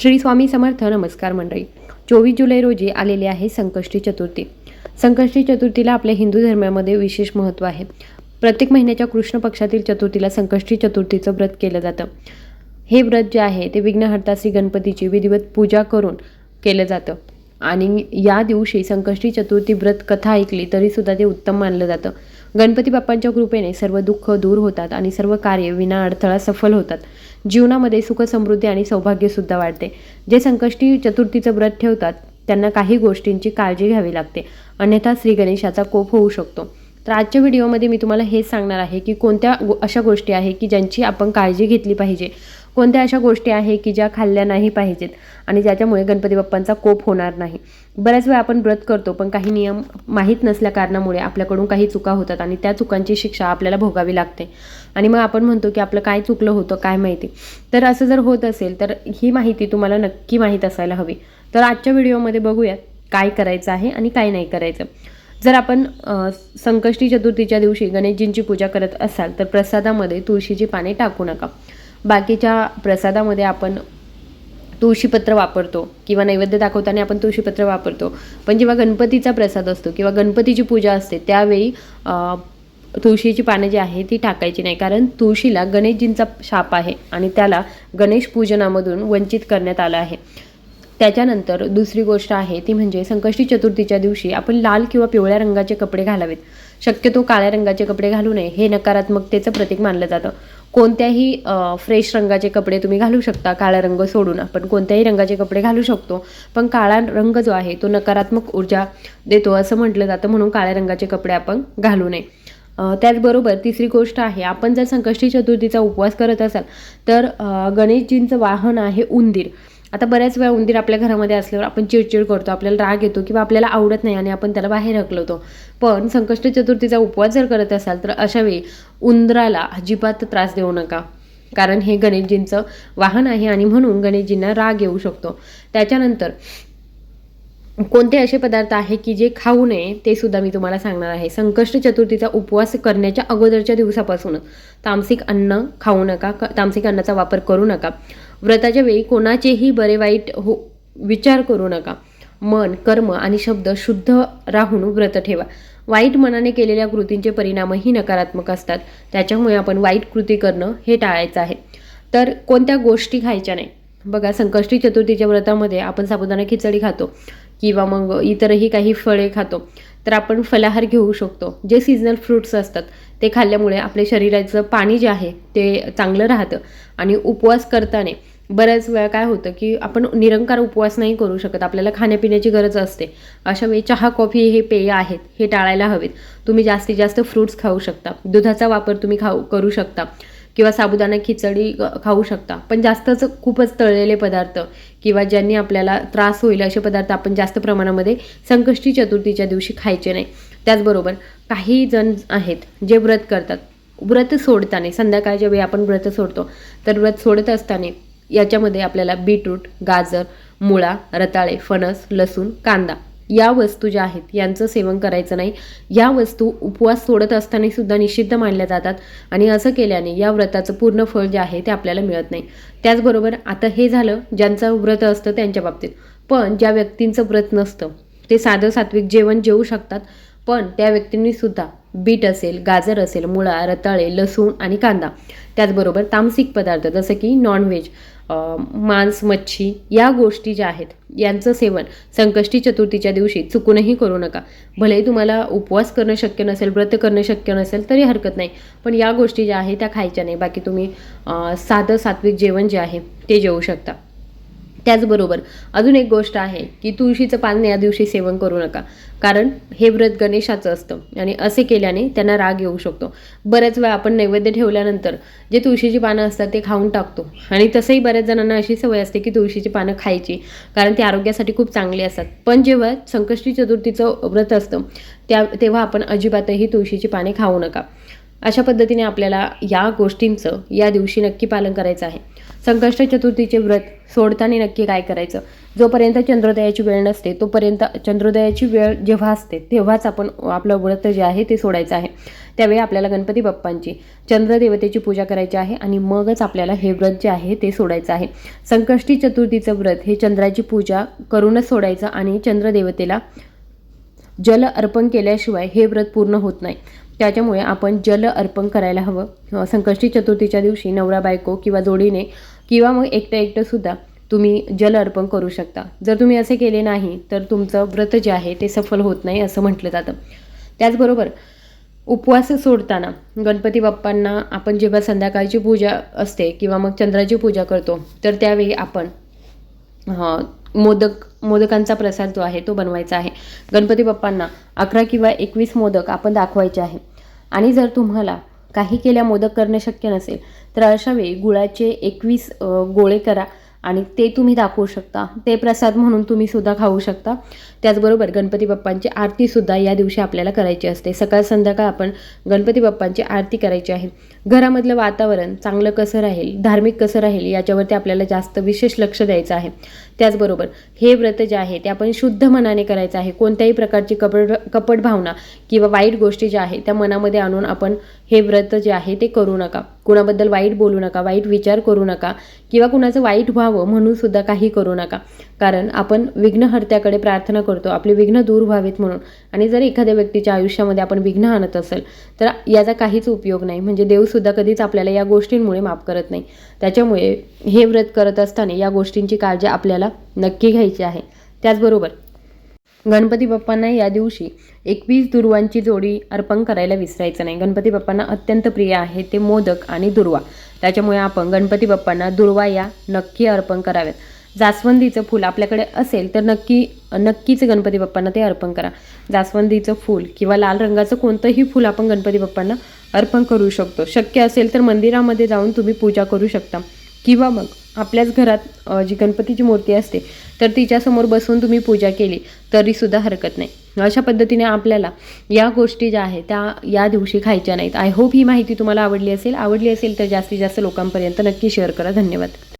श्री स्वामी समर्थ. नमस्कार मंडळी. चोवीस जुलै रोजी आलेली आहे संकष्टी चतुर्थी. संकष्टी चतुर्थीला आपल्या हिंदू धर्मामध्ये विशेष महत्त्व आहे. प्रत्येक महिन्याच्या कृष्ण पक्षातील चतुर्थीला संकष्टी चतुर्थीचं व्रत केलं जातं. हे व्रत जे आहे ते विघ्नहर्ता श्री गणपतीची विधिवत पूजा करून केलं जातं. आणि या दिवशी संकष्टी चतुर्थी व्रत कथा ऐकली तरीसुद्धा ते उत्तम मानलं जातं. गणपती बाप्पांच्या कृपेने सर्व दुःख दूर होतात आणि सर्व कार्य विना अडथळा सफल होतात. जीवनामध्ये सुख समृद्धी आणि सौभाग्यसुद्धा वाढते. जे संकष्टी चतुर्थीचं व्रत ठेवतात त्यांना काही गोष्टींची काळजी घ्यावी लागते. अन्यथा श्री गणेशाचा कोप होऊ शकतो. तर आजच्या व्हिडिओमध्ये मी तुम्हाला हेच सांगणार आहे की कोणत्या गो अशा गोष्टी आहे की ज्यांची आपण काळजी घेतली पाहिजे. कोणत्या अशा गोष्टी आहे की ज्या खाल्ल्या नाही पाहिजेत? आणि ज्याच्यामुळे गणपती बाप्पांचा कोप होणार नाही. बऱ्याच वेळा आपण व्रत करतो पण काही नियम माहीत नसल्या कारणामुळे आपल्याकडून काही चुका होतात आणि त्या चुकांची शिक्षा आपल्याला भोगावी लागते. आणि मग आपण म्हणतो की आपलं काय चुकलं होतं काय माहिती? तर असं जर होत असेल तर ही माहिती तुम्हाला नक्की माहीत असायला हवी. तर आजच्या व्हिडिओमध्ये बघूयात काय करायचं आहे आणि काय नाही करायचं. जर आपण संकष्टी चतुर्थीच्या दिवशी गणेशजींची पूजा करत असाल तर प्रसादामध्ये तुळशीची पाने टाकू नका. बाकीच्या प्रसादामध्ये आपण तुळशीपत्र वापरतो किंवा नैवेद्य दाखवताना आपण तुळशीपत्र वापरतो. पण जेव्हा गणपतीचा प्रसाद असतो किंवा गणपतीची पूजा असते त्यावेळी तुळशीची पानं जी आहे ती टाकायची नाही. कारण तुळशीला गणेशजींचा शाप आहे आणि त्याला गणेश पूजनामधून वंचित करण्यात आलं आहे. त्याच्यानंतर दुसरी गोष्ट आहे ती म्हणजे संकष्टी चतुर्थीच्या दिवशी आपण लाल किंवा पिवळ्या रंगाचे कपडे घालावेत. शक्यतो काळ्या रंगाचे कपडे घालू नये. हे नकारात्मकतेचं प्रतीक मानलं जातं. कोणत्याही फ्रेश रंगाचे कपडे तुम्ही घालू शकता. काळा रंग सोडून आपण कोणत्याही रंगाचे कपडे घालू शकतो. पण काळा रंग जो आहे तो नकारात्मक ऊर्जा देतो असं म्हटलं जातं. म्हणून काळ्या रंगाचे कपडे आपण घालू नये. त्याचबरोबर तिसरी गोष्ट आहे आपण जर संकष्टी चतुर्थीचा उपवास करत असाल तर गणेशजींचं वाहन आहे उंदीर. आता बऱ्याच वेळा उंदीर आपल्या घरामध्ये असल्यावर आपण चिडचिड करतो आपल्याला राग येतो किंवा आपल्याला आवडत नाही आणि आपण त्याला बाहेर हकलवतो पण संकष्ट चतुर्थीचा उपवास जर करत असाल तर अशावेळी उंदराला अजिबात त्रास देऊ नका. कारण हे गणेशजींचं वाहन आहे आणि म्हणून गणेशजींना राग येऊ शकतो. त्याच्यानंतर कोणते असे पदार्थ आहे की जे खाऊ नये ते सुद्धा मी तुम्हाला सांगणार आहे. संकष्ट चतुर्थीचा उपवास करण्याच्या अगोदरच्या दिवसापासूनच तामसिक अन्न खाऊ नका तामसिक अन्नाचा वापर करू नका. व्रताच्या वेळी कोणाचेही बरे वाईट हो विचार करू नका. मन कर्म आणि शब्द शुद्ध राहून व्रत ठेवा. वाईट मनाने केलेल्या कृतींचे परिणामही नकारात्मक असतात. त्याच्यामुळे आपण वाईट कृती करणं हे टाळायचं आहे. तर कोणत्या गोष्टी खायच्या नाही? बघा संकष्टी चतुर्थीच्या व्रतामध्ये आपण साबुदाणा खिचडी खातो. किंवा मग इतरही काही फळे खातो तर आपण फलाहार घेऊ शकतो. जे सीझनल फ्रूट्स असतात ते खाल्ल्यामुळे आपल्या शरीराचं पाणी जे आहे ते चांगलं राहतं. आणि उपवास करताना बऱ्याच वेळा काय होतं की आपण निरंकार उपवास नाही करू शकत. आपल्याला खाण्यापिण्याची गरज असते. अशा वेळी चहा कॉफी हे पेय आहेत हे टाळायला हवेत. तुम्ही जास्तीत जास्त फ्रूट्स खाऊ शकता. दुधाचा वापर तुम्ही खाऊ करू शकता. किंवा साबुदाणा खिचडी खाऊ शकता. पण जास्तच खूपच तळलेले पदार्थ किंवा ज्यांनी आपल्याला त्रास होईल असे पदार्थ आपण जास्त प्रमाणामध्ये संकष्टी चतुर्थीच्या दिवशी खायचे नाही. त्याचबरोबर काही जण आहेत जे व्रत करतात. व्रत सोडताना संध्याकाळच्या वेळी आपण व्रत सोडतो. तर व्रत सोडत असताना याच्यामध्ये आपल्याला बीटरूट गाजर मुळा रताळे फणस लसूण कांदा या वस्तू ज्या आहेत यांचं सेवन करायचं नाही. या वस्तू उपवास सोडत असताना सुद्धा निषिद्ध मानल्या जातात आणि असं केल्याने या व्रताचं पूर्ण फळ जे आहे ते आपल्याला मिळत नाही. त्याचबरोबर आता हे झालं ज्यांचं व्रत असतं त्यांच्या बाबतीत. पण ज्या व्यक्तींचं व्रत नसतं ते साधं सात्विक जेवण जेवू शकतात. पण त्या व्यक्तींनी सुद्धा बीट असेल गाजर असेल मुळा रताळे लसूण आणि कांदा त्याचबरोबर तामसिक पदार्थ जसं की नॉनव्हेज मांस मच्छी या गोष्टी ज्या आहेत यांचं सेवन संकष्टी चतुर्थीच्या दिवशी चुकूनही करू नका. भलेही तुम्हाला उपवास करणं शक्य नसेल व्रत करणं शक्य नसेल तरी हरकत नाही. पण या गोष्टी ज्या आहेत त्या खायच्या नाही. बाकी तुम्ही साधं सात्विक जेवण जे आहे ते जेवू शकता. त्याचबरोबर अजून एक गोष्ट आहे की तुळशीचं पान या दिवशी सेवन करू नका. कारण हे व्रत गणेशाचं असतं आणि असे केल्याने त्यांना राग येऊ शकतो. बऱ्याच वेळा आपण नैवेद्य ठेवल्यानंतर जे तुळशीची पानं असतात ते खाऊन टाकतो. आणि तसंही बऱ्याच जणांना अशी सवय असते की तुळशीची पानं खायची कारण ती आरोग्यासाठी खूप चांगली असतात. पण जेव्हा संकष्टी चतुर्थीचं व्रत असतं त्या तेव्हा आपण अजिबातही तुळशीची पाने खाऊ नका. अशा पद्धतीने आपल्याला या गोष्टींचं या दिवशी नक्की पालन करायचं आहे. संकष्ट चतुर्थीचे व्रत सोडताना नक्की काय करायचं? जोपर्यंत चंद्रोदयाची वेळ नसते तोपर्यंत चंद्रोदयाची वेळ जेव्हा असते तेव्हाच आपण आपलं व्रत जे आहे ते सोडायचं आहे. त्यावेळी आपल्याला गणपती बाप्पांची चंद्रदेवतेची पूजा करायची आहे आणि मगच आपल्याला हे व्रत जे आहे ते सोडायचं आहे. संकष्टी चतुर्थीचं व्रत हे चंद्राची पूजा करूनच सोडायचं आणि चंद्रदेवतेला जल अर्पण केल्याशिवाय हे व्रत पूर्ण होत नाही. त्याच्यामुळे आपण जल अर्पण करायला हवं. संकष्टी चतुर्थीच्या दिवशी नवरा बायको किंवा जोडीने किंवा मग एकटं एकटं सुद्धा तुम्ही जल अर्पण करू शकता. जर तुम्ही असे केले नाही तर तुमचं व्रत जे आहे ते सफल होत नाही असं म्हटलं जातं. त्याचबरोबर उपवास सोडताना गणपती बाप्पांना आपण जेव्हा संध्याकाळची पूजा असते किंवा मग चंद्राची पूजा करतो तर त्यावेळी आपण मोदक मोदकांचा प्रसाद जो आहे तो बनवायचा आहे. गणपती बाप्पांना अकरा किंवा एकवीस मोदक आपण दाखवायचे आहे. आणि जर तुम्हाला काही केल्या मोदक करणे शक्य नसेल तर अशा वेळी गुळाचे एकवीस गोळे करा. आणि ते तुम्ही दाखवू शकता. ते प्रसाद म्हणून तुम्ही सुद्धा खाऊ शकता. त्याचबरोबर गणपती बाप्पांची आरतीसुद्धा या दिवशी आपल्याला करायची असते. सकाळ संध्याकाळ आपण गणपती बाप्पांची आरती करायची आहे. घरामधलं वातावरण चांगलं कसं राहील धार्मिक कसं राहील याच्यावरती आपल्याला जास्त विशेष लक्ष द्यायचं आहे. त्याचबरोबर हे व्रत जे आहे ते आपण शुद्ध मनाने करायचं आहे. कोणत्याही प्रकारची कपड कपट भावना किंवा वाईट गोष्टी ज्या आहेत त्या मनामध्ये आणून आपण हे व्रत जे आहे ते करू नका. कुणाबद्दल वाईट बोलू नका वाईट विचार करू नका किंवा कुणाचं वाईट व्हावं म्हणून सुद्धा काही करू नका. कारण आपण विघ्नहर्त्याकडे प्रार्थना करतो आपले विघ्न दूर व्हावेत म्हणून. आणि जर एखाद्या व्यक्तीच्या आयुष्यामध्ये आपण विघ्न आणत असेल तर याचा काहीच उपयोग नाही. म्हणजे देवसुद्धा कधीच आपल्याला या गोष्टींमुळे माफ करत नाही. त्याच्यामुळे हे व्रत करत असताना या गोष्टींची काळजी आपल्याला नक्की घ्यायची आहे. त्याचबरोबर गणपती बाप्पांना या दिवशी एकवीस दुर्वांची जोडी अर्पण करायला विसरायचं नाही. गणपती बाप्पांना अत्यंत प्रिय आहे ते मोदक आणि दुर्वा. त्याच्यामुळे आपण गणपती बाप्पांना दुर्वा या नक्की अर्पण कराव्यात. जास्वंदीचं फूल आपल्याकडे असेल तर नक्की नक्कीच गणपती बाप्पांना ते अर्पण करा. जास्वंदीचं फूल किंवा लाल रंगाचं कोणतंही फूल आपण गणपती बाप्पांना अर्पण करू शकतो. शक्य असेल तर मंदिरामध्ये जाऊन तुम्ही पूजा करू शकता. किंवा मग आपल्याच घरात जी गणपतीची मूर्ती असते तर तिच्यासमोर बसून तुम्ही पूजा केली तरीसुद्धा हरकत नाही. अशा पद्धतीने आपल्याला या गोष्टी ज्या आहेत त्या या दिवशी खायच्या नाहीत. आय होप ही माहिती तुम्हाला आवडली असेल. आवडली असेल तर जास्तीत जास्त लोकांपर्यंत नक्की शेअर करा. धन्यवाद.